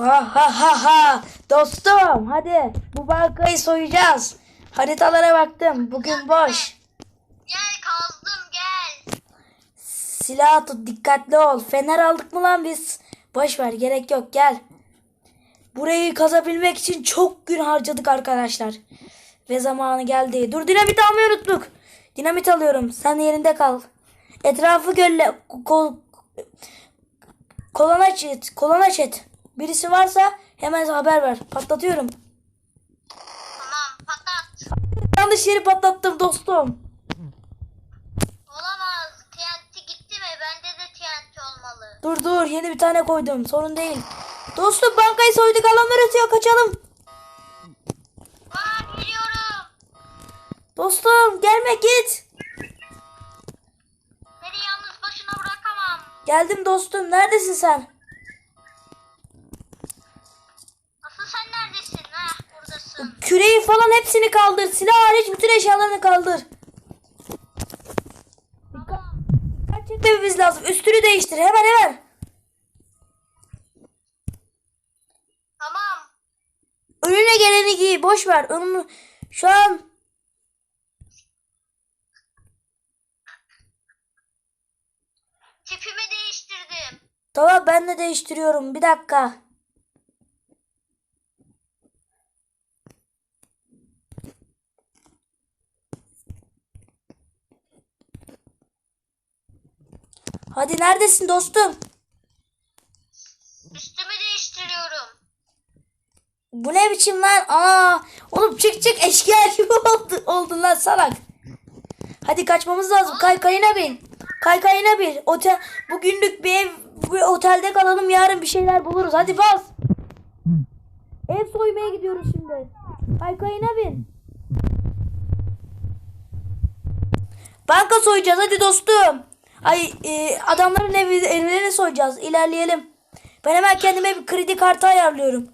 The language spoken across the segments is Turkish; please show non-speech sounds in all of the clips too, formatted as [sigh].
Ha ha ha ha. Dostum hadi bu bankayı soyacağız. Haritalara baktım. Bugün boş. Gel kazdım gel. Silah tut dikkatli ol. Fener aldık mı lan biz? Boş ver gerek yok gel. Burayı kazabilmek için çok gün harcadık arkadaşlar. Ve zamanı geldi. Dur dinamit almayı unuttuk. Dinamit alıyorum. Sen yerinde kal. Etrafı gölle kol, kolanaç et. Kolanaç et. Birisi varsa hemen haber ver. Patlatıyorum. Tamam patat. Yanlış yeri patlattım dostum. Olamaz. TNT gitti mi? Bende de TNT olmalı. Dur dur yeni bir tane koydum. Sorun değil. Dostum bankayı soyduk adamlar ötüyor kaçalım. Aa geliyorum. Dostum gelme git. Seni yalnız başına bırakamam. Geldim dostum neredesin sen? Küreği falan hepsini kaldır. Silah hariç bütün eşyalarını kaldır. Tamam. Dikkat çekmemiz lazım. Üstünü değiştir hemen hemen. Tamam. Önüne geleni giy. Boş ver. Önümü... Şu an Tipimi değiştirdim. tamam ben de değiştiriyorum. Bir dakika. Hadi neredesin dostum? Üstümü değiştiriyorum. Bu ne biçim lan? Aa, oğlum çık çık eşkıya gibi [laughs] oldu, oldun lan salak. Hadi kaçmamız lazım. Kaykayına bin. Kaykayına bin. Otel, bugünlük bir ev, bir otelde kalalım. Yarın bir şeyler buluruz. Hadi bas. Ev soymaya gidiyoruz şimdi. Kaykayına bin. Banka soyacağız hadi dostum. Ay e, adamların evi, evlerini soyacağız. İlerleyelim. Ben hemen kendime bir kredi kartı ayarlıyorum.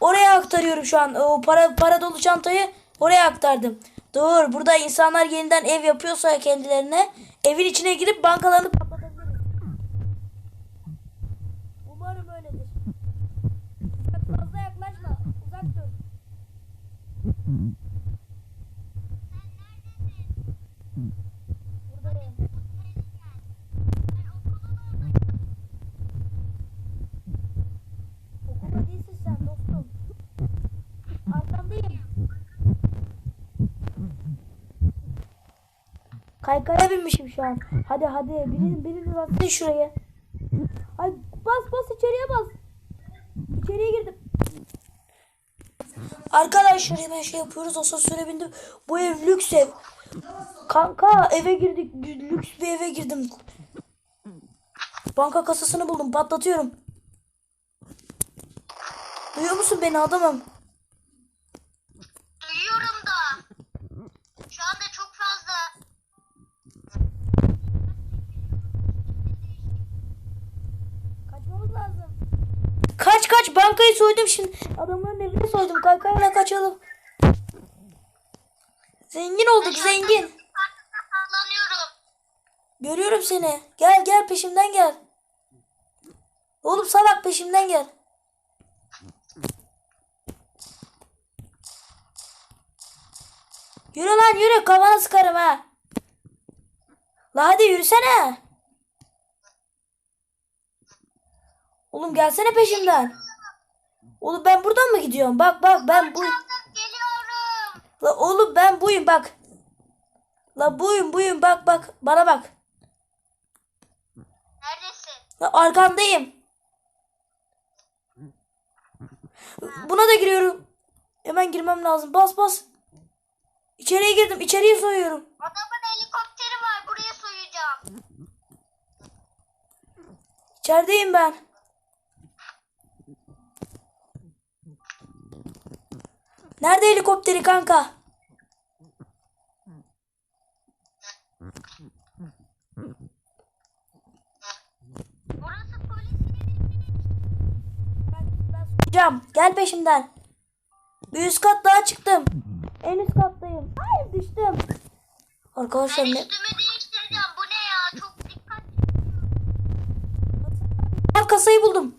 Oraya aktarıyorum şu an. O para para dolu çantayı oraya aktardım. Dur burada insanlar yeniden ev yapıyorsa kendilerine evin içine girip bankalarını patlatabiliriz. Umarım öyledir. Fazla yaklaşma. Uzak dur. Buradayım. Okulda değilsin sen dostum. Arkandayım. Kaykaya binmişim şu an. Hadi hadi birini birini baksın şuraya. Ay bas bas içeriye bas. İçeriye girdim. Arkadaşlar hemen şey yapıyoruz. Asansöre bindim. Bu ev lüks ev. Kanka eve girdik. Lüks bir eve girdim. Banka kasasını buldum. Patlatıyorum. Duyuyor musun beni adamım? Kaç kaç bankayı soydum şimdi. Adamların evini soydum. Kaykayla kaçalım. Zengin olduk zengin. Sallanıyorum. Görüyorum seni. Gel gel peşimden gel. Oğlum salak peşimden gel. Yürü lan yürü kafana sıkarım ha. La hadi yürüsene. Oğlum gelsene peşimden. Oğlum ben buradan mı gidiyorum? Bak bak ben bu. La oğlum ben buyum bak. La buyum buyum bak bak bana bak. Neredesin? La arkandayım. Buna da giriyorum. Hemen girmem lazım. Bas bas. İçeriye girdim. İçeriye soyuyorum. Adamın helikopteri var. Buraya soyacağım. İçerideyim ben. Nerede helikopteri kanka? Burası Cam gel peşimden. Bir üst kat daha çıktım. En üst kattayım. Hayır düştüm. Arkadaşlar Ben ne? değiştireceğim. Bu ne ya? Çok dikkat. Al kasayı buldum.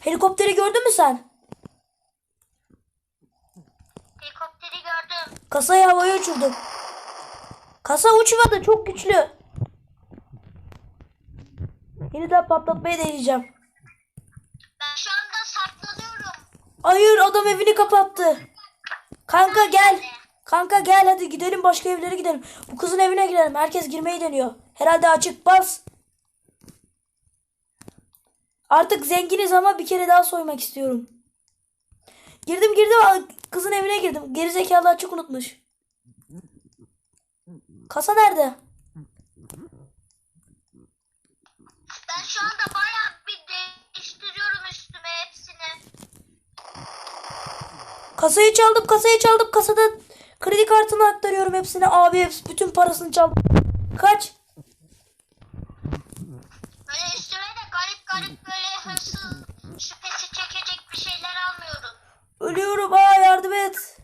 Helikopteri gördün mü sen? Helikopteri gördüm. Kasayı havaya uçurdum. Kasa uçmadı çok güçlü. Yeniden patlatmayı deneyeceğim. Ben şu anda saklanıyorum. Hayır adam evini kapattı. Kanka gel. Kanka gel hadi gidelim başka evlere gidelim. Bu kızın evine girelim. Herkes girmeyi deniyor. Herhalde açık bas. Artık zenginiz ama bir kere daha soymak istiyorum. Girdim girdim kızın evine girdim. Gerizekalı açık unutmuş. Kasa nerede? Ben şu anda bayağı bir değiştiriyorum üstüme hepsini. Kasayı çaldım kasayı çaldım. Kasada kredi kartını aktarıyorum hepsine. Abi hepsi bütün parasını çaldım. Kaç? Böyle üstüme de garip garip böyle hırsız şüphesi çekecek bir şeyler almıyorum. Ölüyorum aa yardım et.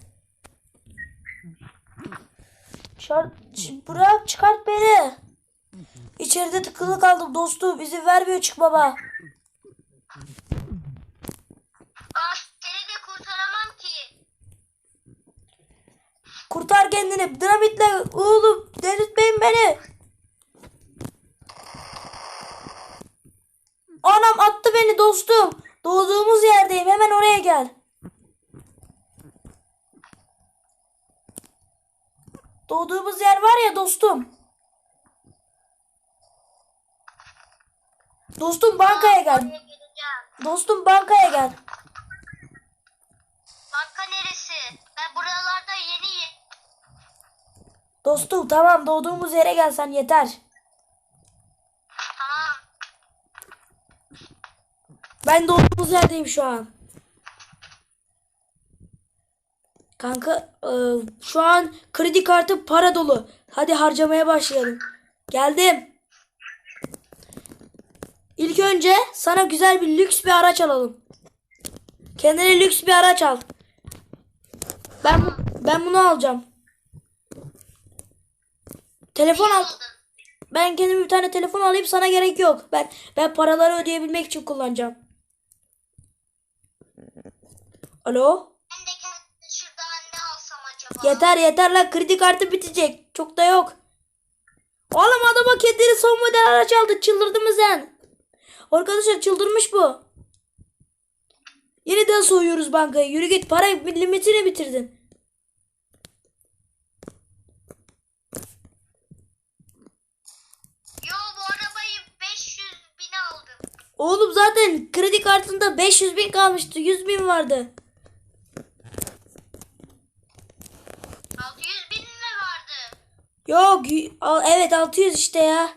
Şar Ç- bırak çıkart beni. İçeride tıkılı kaldım dostum. İzin vermiyor çık baba. Aa, seni de kurtaramam ki. Kurtar kendini. Dinamitle oğlum delirtmeyin beni. Anam attı beni dostum. Doğduğumuz yerdeyim. Hemen oraya gel. Doğduğumuz yer var ya dostum. Dostum bankaya gel. Dostum bankaya gel. Banka neresi? Ben buralarda yeniyim. Dostum tamam doğduğumuz yere gelsen yeter. Tamam. Ben doğduğumuz yerdeyim şu an. Kanka e, şu an kredi kartı para dolu. Hadi harcamaya başlayalım. Geldim. İlk önce sana güzel bir lüks bir araç alalım. Kendine lüks bir araç al. Ben ben bunu alacağım. Telefon al. Ben kendime bir tane telefon alayım sana gerek yok. Ben ben paraları ödeyebilmek için kullanacağım. Alo? Yeter yeter lan kredi kartı bitecek. Çok da yok. Oğlum adama kendini son model araç aldı. Çıldırdı mı sen? Arkadaşlar çıldırmış bu. Yeniden soyuyoruz bankayı. Yürü git para limitini bitirdin. Yo bu arabayı 500 bine aldım. Oğlum zaten kredi kartında 500 bin kalmıştı. 100 bin vardı. 600 bin mi vardı? Yok y- al- evet 600 işte ya.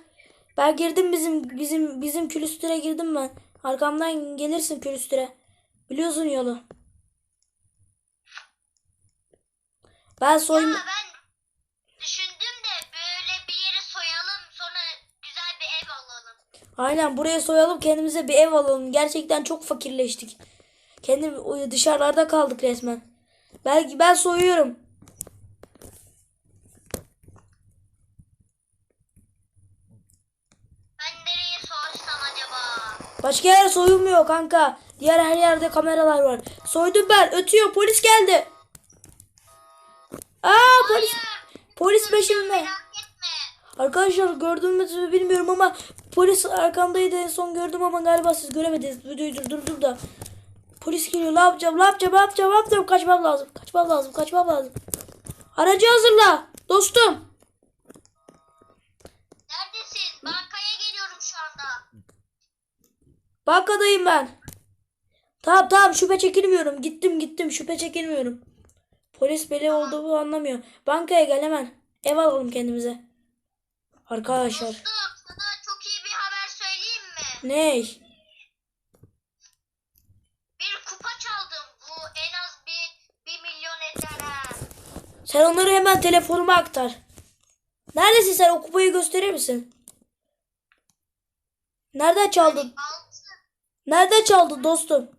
Ben girdim bizim bizim bizim külüstüre girdim ben. Arkamdan gelirsin külüstüre. Biliyorsun yolu. Ben soyun Ya ben düşündüm de böyle bir yeri soyalım sonra güzel bir ev alalım. aynen buraya soyalım kendimize bir ev alalım. Gerçekten çok fakirleştik. Kendim dışarılarda kaldık resmen. Belki ben soyuyorum. Ben nereye sorsam acaba? Başka yer soyulmuyor kanka. Diğer her yerde kameralar var. Soydum ben. Ötüyor. Polis geldi. Aa polis. Polis peşimde. Arkadaşlar gördüğünüz mü bilmiyorum ama polis arkamdaydı en son gördüm ama galiba siz göremediniz. Videoyu durdurdum da. Polis geliyor. Ne yapacağım? Ne yapacağım? Ne yapacağım? Ne yapacağım? Kaçmam lazım. Kaçmam lazım. Kaçmam lazım. Aracı hazırla. Dostum. Neredesin? Bankaya geliyorum şu anda. Bankadayım ben. Tamam tamam şüphe çekilmiyorum. Gittim gittim şüphe çekilmiyorum. Polis beni olduğumu anlamıyor. Bankaya gel hemen. Ev alalım kendimize. Arkadaşlar. Dostum sana çok iyi bir haber söyleyeyim mi? Ney? Bir kupa çaldım. Bu en az bir, bir milyon eder ha. Sen onları hemen telefonuma aktar. Neredesin sen? O kupayı gösterir misin? Nereden çaldın? Altı. Nereden çaldın dostum?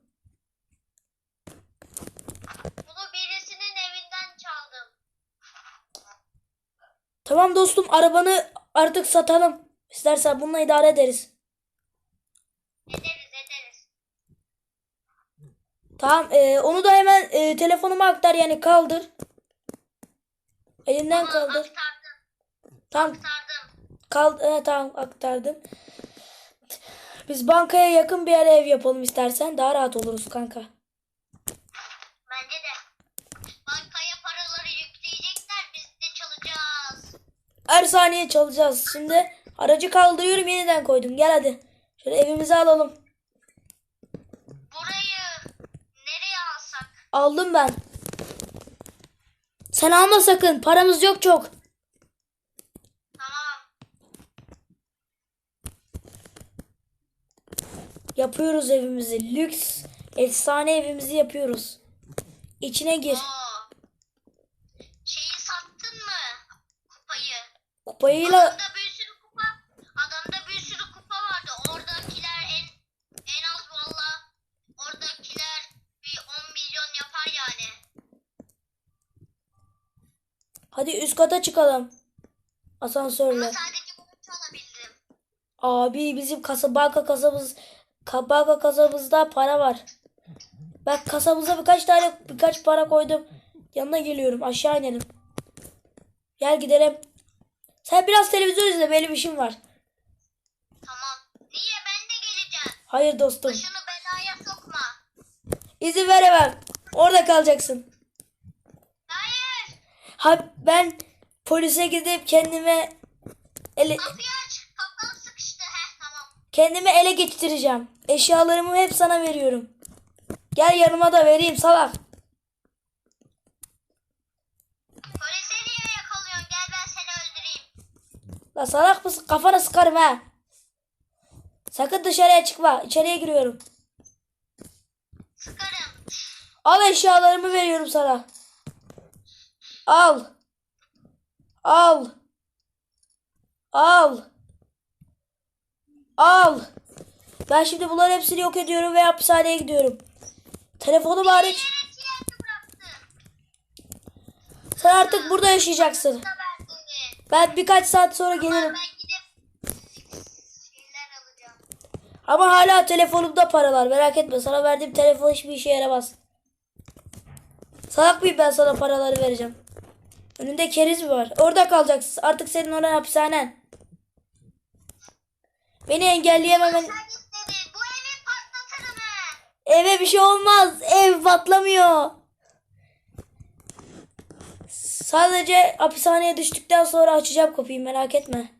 Bunu birisinin evinden çaldım. Tamam dostum arabanı artık satalım. İstersen bununla idare ederiz. Ederiz ederiz. Tamam e, onu da hemen e, telefonuma aktar yani kaldır. Elinden kaldır. Aktardım. Tamam Aktardım. kal e, tamam aktardım. Biz bankaya yakın bir yere ev yapalım istersen daha rahat oluruz kanka. Bence de. Bankaya paraları yükleyecekler. Biz de çalacağız. Her saniye çalacağız. Şimdi aracı kaldırıyorum yeniden koydum. Gel hadi. Şöyle evimizi alalım. Burayı nereye alsak? Aldım ben. Sen alma sakın. Paramız yok çok. Tamam. Yapıyoruz evimizi. Lüks, efsane evimizi yapıyoruz. İçine gir. Oo. Şeyi sattın mı? Kupayı. Kupayıyla Adamda bir sürü kupa. Adamda bir sürü kupa vardı. Oradakiler en en az valla. Oradakiler bir 10 milyon yapar yani. hadi üst kata çıkalım. Asansörle. Ama sadece bunu çalabildim. Abi bizim kasa banka kasamız banka kasamızda para var. Bak kasamıza birkaç tane birkaç para koydum. Yanına geliyorum. Aşağı inelim. Gel gidelim. Sen biraz televizyon izle. Benim işim var. Tamam. Niye ben de geleceğim? Hayır dostum. Başını belaya sokma. İzin veremem. Orada kalacaksın. Hayır. Ha ben polise gidip kendime ele, Kapıyı tamam. kendime ele geçireceğim. Eşyalarımı hep sana veriyorum. Gel yanıma da vereyim salak. Polise niye yakalıyorsun? Gel ben seni öldüreyim. La salak mısın? Kafana sıkarım ha. Sakın dışarıya çıkma. İçeriye giriyorum. Sıkarım. Al eşyalarımı veriyorum sana. Al. Al. Al. Al. Ben şimdi bunların hepsini yok ediyorum ve hapishaneye gidiyorum. Telefonum hariç. Sen artık burada yaşayacaksın. Ben birkaç saat sonra gelirim. Ama hala telefonumda paralar. Merak etme. Sana verdiğim telefon hiçbir işe yaramaz. Salak mıyım ben sana paraları vereceğim. Önünde keriz mi var? Orada kalacaksın. Artık senin oraya hapishanen. Beni engelleyememen... Eve bir şey olmaz. Ev patlamıyor. Sadece hapishaneye düştükten sonra açacağım kapıyı merak etme.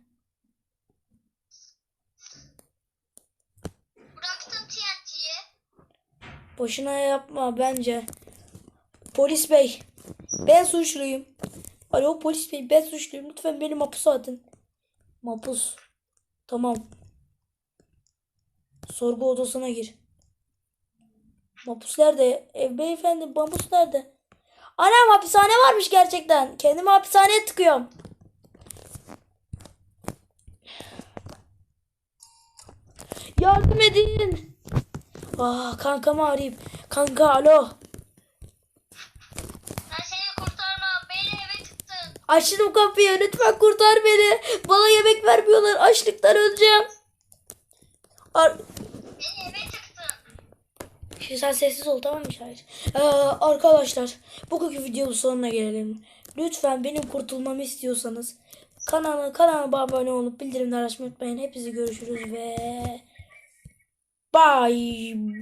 Bıraktım TNT'yi. Boşuna yapma bence. Polis bey. Ben suçluyum. Alo polis bey ben suçluyum. Lütfen beni mapusa atın. Mapus. Tamam. Sorgu odasına gir. Mapus nerede? Ev beyefendi mapus nerede? Anam hapishane varmış gerçekten. Kendimi hapishaneye tıkıyorum. Yardım edin. Ah kankamı arayayım. Kanka alo. Ben seni kurtarmam. Beni eve tıktın. Açtım kapıyı. Lütfen kurtar beni. Bana yemek vermiyorlar. Açlıktan öleceğim. Ar. Sen sessiz ol tamam mı Şair? Ee, arkadaşlar bugünkü videonun sonuna gelelim. Lütfen benim kurtulmamı istiyorsanız kanala kanalıma abone olup bildirimleri açmayı unutmayın. Hepinizi görüşürüz ve bye. bye.